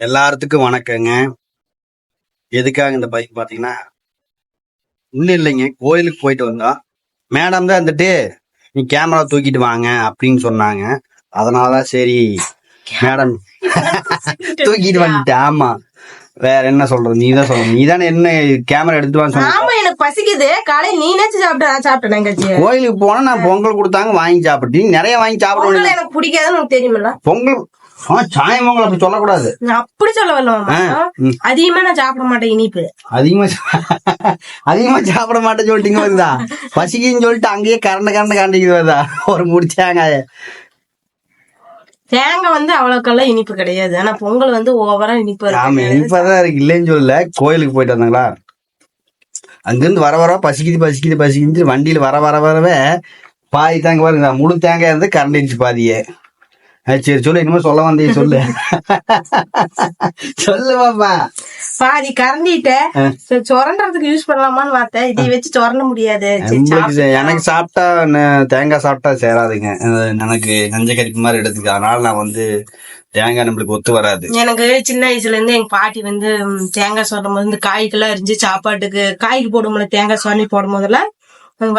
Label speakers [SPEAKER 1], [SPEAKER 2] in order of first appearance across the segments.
[SPEAKER 1] எல்லாத்துக்கும் வணக்கங்க. எதுக்காக இந்த பைக் பாத்தீங்கன்னா ஒன்றும் இல்லைங்க. கோயிலுக்கு போயிட்டு வந்தோம் மேடம் தான் வந்துட்டு நீ கேமரா தூக்கிட்டு வாங்க அப்படின்னு சொன்னாங்க. அதனாலதான் சரி மேடம் தூக்கிட்டு வந்துட்டேன். ஆமா. வேற என்ன சொல்றது? நீ தான் சொல்லணும். நீ தானே என்ன கேமரா எடுத்துட்டு வான்னு சொன்ன?
[SPEAKER 2] எனக்கு பசிக்குது. காலையில நீனாச்சும் சாப்பிட்ட? நான் சாப்பிட்டேன்
[SPEAKER 1] கோயிலுக்கு போனா நான் பொங்கல் கொடுத்தாங்க வாங்கி சாப்பிட்டு நீ நிறைய வாங்கி சாப்பிட
[SPEAKER 2] பொங்கல்
[SPEAKER 1] வேண்டியது
[SPEAKER 2] எனக்கு பிடிக்காதுன்னு தெரியுமில்ல?
[SPEAKER 1] பொங்கல் ஆ சாய பொங்கல் அப்படி சொல்லக்கூடாது.
[SPEAKER 2] அப்படி சொல்ல வரலாமா. அதிகமா நான் சாப்பிட மாட்டேன் இனிப்பு.
[SPEAKER 1] அதிகமா அதிகமா சாப்பிட மாட்டேன்னு சொல்லிட்டீங்க வருதா பசிக்குன்னு சொல்லிட்டு அங்கேயே கரண்ட் கரண்ட் காண்டிக்குது வருதா ஒரு முடிச்சாங்க
[SPEAKER 2] தேங்காய். வந்து அவ்வளவுக்கெல்லாம் இனிப்பு கிடையாது. ஆனா பொங்கல் வந்து ஓவரா இனிப்பு
[SPEAKER 1] ஆமா
[SPEAKER 2] இருக்கு
[SPEAKER 1] இப்பதான் இருக்கு. இல்லைன்னு சொல்லல. கோயிலுக்கு போயிட்டு வந்தாங்களா அங்கிருந்து வர வர பசிக்குது பசிக்குது பசிக்குது வண்டியில வர வர வரவே பாதி தேங்காய் பாருங்க முழு தேங்காய் இருந்து கரண்ட் இருந்துச்சு பாதியே. சரி சொல்லு என்னமோ சொல்ல வந்தீங்க சொல்லு. சொல்லு பாப்பா
[SPEAKER 2] பாதி. சரி, சுரண்டுறதுக்கு யூஸ் பண்ணலாமான்னு பார்த்தேன். இதை வச்சு சுரண்ட முடியாது.
[SPEAKER 1] எனக்கு சாப்பிட்டா தேங்காய் சாப்பிட்டா சேராதுங்க. எனக்கு நஞ்ச கறிப்பு மாதிரி எடுத்துக்கு. அதனால நான் வந்து தேங்காய் நம்மளுக்கு ஒத்து வராது.
[SPEAKER 2] எனக்கு சின்ன வயசுல இருந்து எங்க பாட்டி வந்து தேங்காய் சொல்லும் போது இந்த காய்க்கெல்லாம் அரிஞ்சு சாப்பாட்டுக்கு காய்க்கு போடும்போது தேங்காய் சுரண்டி போடும் போதெல்லாம்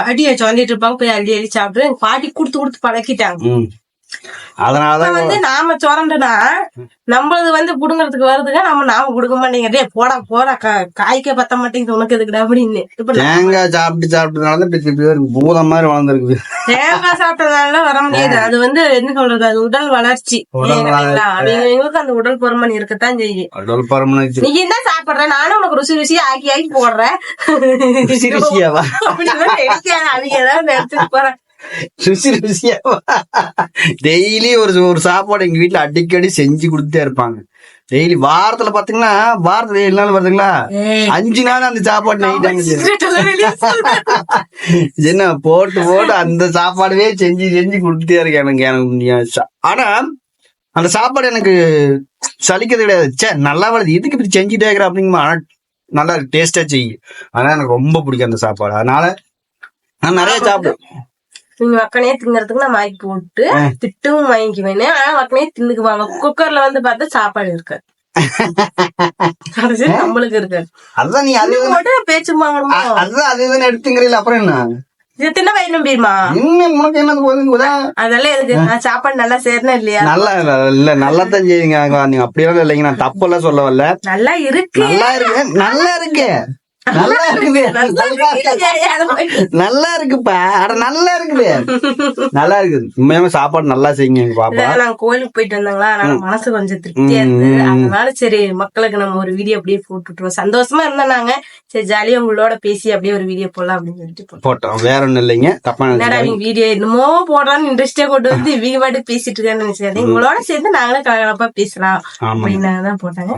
[SPEAKER 2] அடியை சுரண்டிட்டு இருப்பாங்க. போய் அள்ளி அள்ளி சாப்பிட்டு எங்க பாட்டி கொடுத்து கொடுத்து பழக்கிட்டாங்க.
[SPEAKER 1] அதனாலதான்
[SPEAKER 2] வந்து நாம சுரண்டுனா நம்மளது வந்து புடுங்கறதுக்கு வருதுங்க நம்ம நாம கொடுக்க மாட்டேங்க டேய் போடா போடா காய்க்க பத்த மாட்டேங்குது உனக்கு எதுக்குடா? அப்படின்னு. இப்ப
[SPEAKER 1] தேங்காய் சாப்பிட்டு சாப்பிட்டதுனால தான் இப்படி இப்படி இருக்கு. பூதம் மாதிரி வளர்ந்துருக்குது.
[SPEAKER 2] தேங்காய் சாப்பிட்டதுனால வர முடியாது. அது வந்து என்ன சொல்றது? அது உடல் வளர்ச்சி.
[SPEAKER 1] உடல்?
[SPEAKER 2] அவங்களுக்கு அந்த உடல் பருமன் இருக்கத்தான் செய்யும்
[SPEAKER 1] அடல் பரமனுக்கு
[SPEAKER 2] நீ என்ன சாப்பிடுற? நானும் உனக்கு ருசி ருசி ஆக்கி ஆக்கி போடுறேன்.
[SPEAKER 1] ருசி ருசியாவா?
[SPEAKER 2] அப்படிதான் நினைக்காத, அவங்க ஏதாவது நினைச்சிட்டு போறேன்.
[SPEAKER 1] ருசி ருசியாவா? டெய்லி ஒரு ஒரு சாப்பாடு எங்க வீட்டுல அடிக்கடி செஞ்சு கொடுத்துட்டே இருப்பாங்க. டெய்லி வாரத்துல பாத்தீங்கன்னா வாரத்துல ஏழு நாள் வருதுங்களா? அஞ்சு நாள் அந்த சாப்பாடு. என்ன போட்டு போட்டு அந்த சாப்பாடவே செஞ்சு செஞ்சு கொடுத்துட்டே இருக்கேன் எனக்கு எனக்கு ச- ஆனா அந்த சாப்பாடு எனக்கு சலிக்கிறது கிடையாது. ச்சே நல்லா வருது எதுக்கு இப்படி செஞ்சுட்டே இருக்கிற அப்படிங்குமா ஆனா நல்லா டேஸ்டா செய்யும் ஆனா எனக்கு ரொம்ப பிடிக்கும் அந்த சாப்பாடு. அதனால நான் நிறைய சாப்பிடுவேன்.
[SPEAKER 2] நீங்க வக்கனையே திங்கறதுக்கு நான் வாங்கி போட்டு திட்டும் வாங்கிக்குவேன். ஆனா வக்கனையே தின்னுக்குவாங்க குக்கர்ல வந்து பார்த்தா சாப்பாடு இருக்காது நம்மளுக்கு இருக்காது
[SPEAKER 1] அதுதான் நீ அது
[SPEAKER 2] மட்டும் பேச்சு வாங்கணுமா?
[SPEAKER 1] அதுதான் அது இதுன்னு எடுத்துங்கிறீல அப்புறம் என்ன?
[SPEAKER 2] இது தின்ன வயிறு
[SPEAKER 1] இன்னும் உனக்கு என்ன போதுங்க
[SPEAKER 2] அதெல்லாம் எதுக்கு? நான் சாப்பாடு நல்லா சேரணும் இல்லையா?
[SPEAKER 1] நல்லா இல்ல, இல்ல நல்லா தான் செய்யுங்க நீங்க அப்படியெல்லாம் இல்லைங்க. நான் தப்பெல்லாம் சொல்ல வரல.
[SPEAKER 2] நல்லா இருக்கு.
[SPEAKER 1] நல்லா இருக்கு. நல்லா இருக்கு. நல்லா இருக்குது.
[SPEAKER 2] நல்லா
[SPEAKER 1] இருக்குப்பா. அட நல்லா இருக்குது. நல்லா இருக்குது. உண்மையாவே சாப்பாடு நல்லா செய்யுங்க பாப்பா.
[SPEAKER 2] நாங்க கோயிலுக்கு போயிட்டு வந்தாங்களா? அதனால மனசு கொஞ்சம் திருப்தியா இருந்தது. அதனால சரி மக்களுக்கு நம்ம ஒரு வீடியோ அப்படியே போட்டுட்டுருவோம் சந்தோஷமா இருந்தா நாங்க. சரி ஜாலியா உங்களோட பேசி அப்படியே ஒரு வீடியோ போடலாம் அப்படின்னு சொல்லிட்டு போட்டோம்.
[SPEAKER 1] வேற ஒண்ணும் இல்லைங்க. தப்பா.
[SPEAKER 2] இவங்க வீடியோ என்னமோ போடுறான்னு இன்ட்ரெஸ்டே கொண்டு வந்து இவங்க பாட்டு பேசிட்டு இருக்கான்னு நினைச்சாரு உங்களோட சேர்ந்து நாங்களும் கலகலப்பா பேசலாம் அப்படின்னு தான் போட்டாங்க.